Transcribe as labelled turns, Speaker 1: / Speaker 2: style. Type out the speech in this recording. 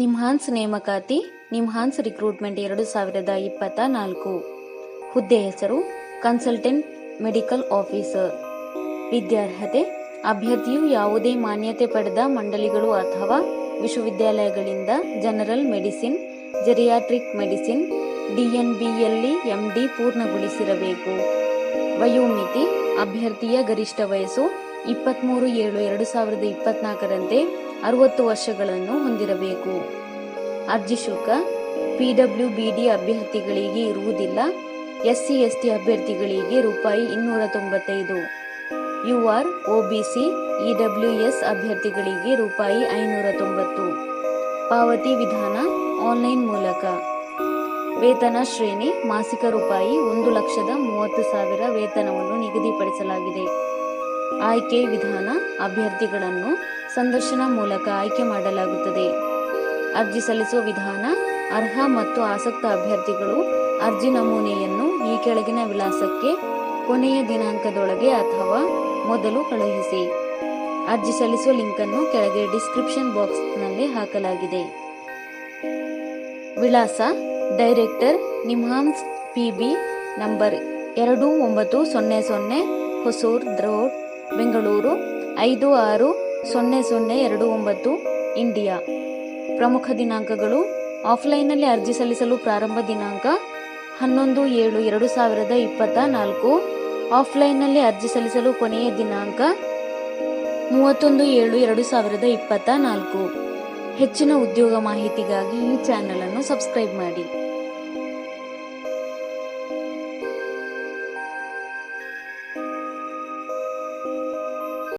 Speaker 1: ನಿಮ್ಹಾನ್ಸ್ ನೇಮಕಾತಿ ನಿಮ್ಹಾನ್ಸ್ ರಿಕ್ರೂಟ್ಮೆಂಟ್ ಎರಡು ಸಾವಿರದ ಇಪ್ಪತ್ತ ನಾಲ್ಕು ಹುದ್ದೆ ಹೆಸರು ಕನ್ಸಲ್ಟೆಂಟ್ ಮೆಡಿಕಲ್ ಆಫೀಸರ್ ವಿದ್ಯಾರ್ಹತೆ, ಅಭ್ಯರ್ಥಿಯು ಯಾವುದೇ ಮಾನ್ಯತೆ ಪಡೆದ ಮಂಡಳಿಗಳು ಅಥವಾ ವಿಶ್ವವಿದ್ಯಾಲಯಗಳಿಂದ ಜನರಲ್ ಮೆಡಿಸಿನ್ ಜೆರಿಯಾಟ್ರಿಕ್ ಮೆಡಿಸಿನ್ ಡಿಎನ್ಬಿಯಲ್ಲಿ ಎಂಡಿ ಪೂರ್ಣಗೊಳಿಸಿರಬೇಕು. ವಯೋಮಿತಿ, ಅಭ್ಯರ್ಥಿಯ ಗರಿಷ್ಠ ವಯಸ್ಸು ಇಪ್ಪತ್ತ್ಮೂರು ಏಳು ಎರಡು ಸಾವಿರದ ಇಪ್ಪತ್ನಾಲ್ಕರಂತೆ ಅರವತ್ತು ವರ್ಷಗಳನ್ನು ಹೊಂದಿರಬೇಕು. ಅರ್ಜಿ ಶುಲ್ಕ ಪಿಡಬ್ಲ್ಯೂಬಿಡಿ ಅಭ್ಯರ್ಥಿಗಳಿಗೆ ಇರುವುದಿಲ್ಲ. ಎಸ್ಸಿ, ಎಸ್ಟಿ ಅಭ್ಯರ್ಥಿಗಳಿಗೆ ರೂಪಾಯಿ ಇನ್ನೂರ ತೊಂಬತ್ತೈದು ಯು ಯುಆರ್, ಒಬಿಸಿ ಇಡಬ್ಲ್ಯೂಎಸ್ ಅಭ್ಯರ್ಥಿಗಳಿಗೆ ರೂಪಾಯಿ ಐನೂರ ತೊಂಬತ್ತು ಪಾವತಿ ವಿಧಾನ ಆನ್ಲೈನ್ ಮೂಲಕ. ವೇತನ ಶ್ರೇಣಿ ಮಾಸಿಕ ರೂಪಾಯಿ ಒಂದು ಲಕ್ಷದ ಮೂವತ್ತು ಸಾವಿರ ವೇತನವನ್ನು ನಿಗದಿಪಡಿಸಲಾಗಿದೆ. ಆಯ್ಕೆ ವಿಧಾನ ಅಭ್ಯರ್ಥಿಗಳನ್ನು ಸಂದರ್ಶನ ಮೂಲಕ ಆಯ್ಕೆ ಮಾಡಲಾಗುತ್ತದೆ. ಅರ್ಜಿ ಸಲ್ಲಿಸುವ ವಿಧಾನ, ಅರ್ಹ ಮತ್ತು ಆಸಕ್ತ ಅಭ್ಯರ್ಥಿಗಳು ಅರ್ಜಿ ನಮೂನೆಯನ್ನು ಈ ಕೆಳಗಿನ ವಿಳಾಸಕ್ಕೆ ಕೊನೆಯ ದಿನಾಂಕದೊಳಗೆ ಅಥವಾ ಮೊದಲು ಕಳುಹಿಸಿ. ಅರ್ಜಿ ಸಲ್ಲಿಸುವ ಲಿಂಕನ್ನು ಕೆಳಗೆ ಡಿಸ್ಕ್ರಿಪ್ಷನ್ ಬಾಕ್ಸ್ನಲ್ಲಿ ಹಾಕಲಾಗಿದೆ. ವಿಳಾಸ ಡೈರೆಕ್ಟರ್ ನಿಮ್ಹಾನ್ಸ್ ಪಿಬಿ ನಂಬರ್ ಎರಡು ಒಂಬತ್ತು ಸೊನ್ನೆ ಸೊನ್ನೆ ಹೊಸೂರ್ ರೋಡ್, ಬೆಂಗಳೂರು ಐದು ಆರು ಸೊನ್ನೆ ಸೊನ್ನೆ ಎರಡು ಒಂಬತ್ತು ಇಂಡಿಯಾ. ಪ್ರಮುಖ ದಿನಾಂಕಗಳು ಆಫ್ಲೈನ್ನಲ್ಲಿ ಅರ್ಜಿ ಸಲ್ಲಿಸಲು ಪ್ರಾರಂಭ ದಿನಾಂಕ ಹನ್ನೊಂದು ಏಳು ಎರಡು ಸಾವಿರದ ಇಪ್ಪತ್ತ ನಾಲ್ಕು. ಆಫ್ಲೈನ್ನಲ್ಲಿ ಅರ್ಜಿ ಸಲ್ಲಿಸಲು ಕೊನೆಯ ದಿನಾಂಕ ಮೂವತ್ತೊಂದು ಏಳು ಎರಡು ಸಾವಿರದ ಇಪ್ಪತ್ತ ನಾಲ್ಕು. ಹೆಚ್ಚಿನ ಉದ್ಯೋಗ ಮಾಹಿತಿಗಾಗಿ ಈ ಚಾನೆಲ್ ಅನ್ನು ಸಬ್ಸ್ಕ್ರೈಬ್ ಮಾಡಿ.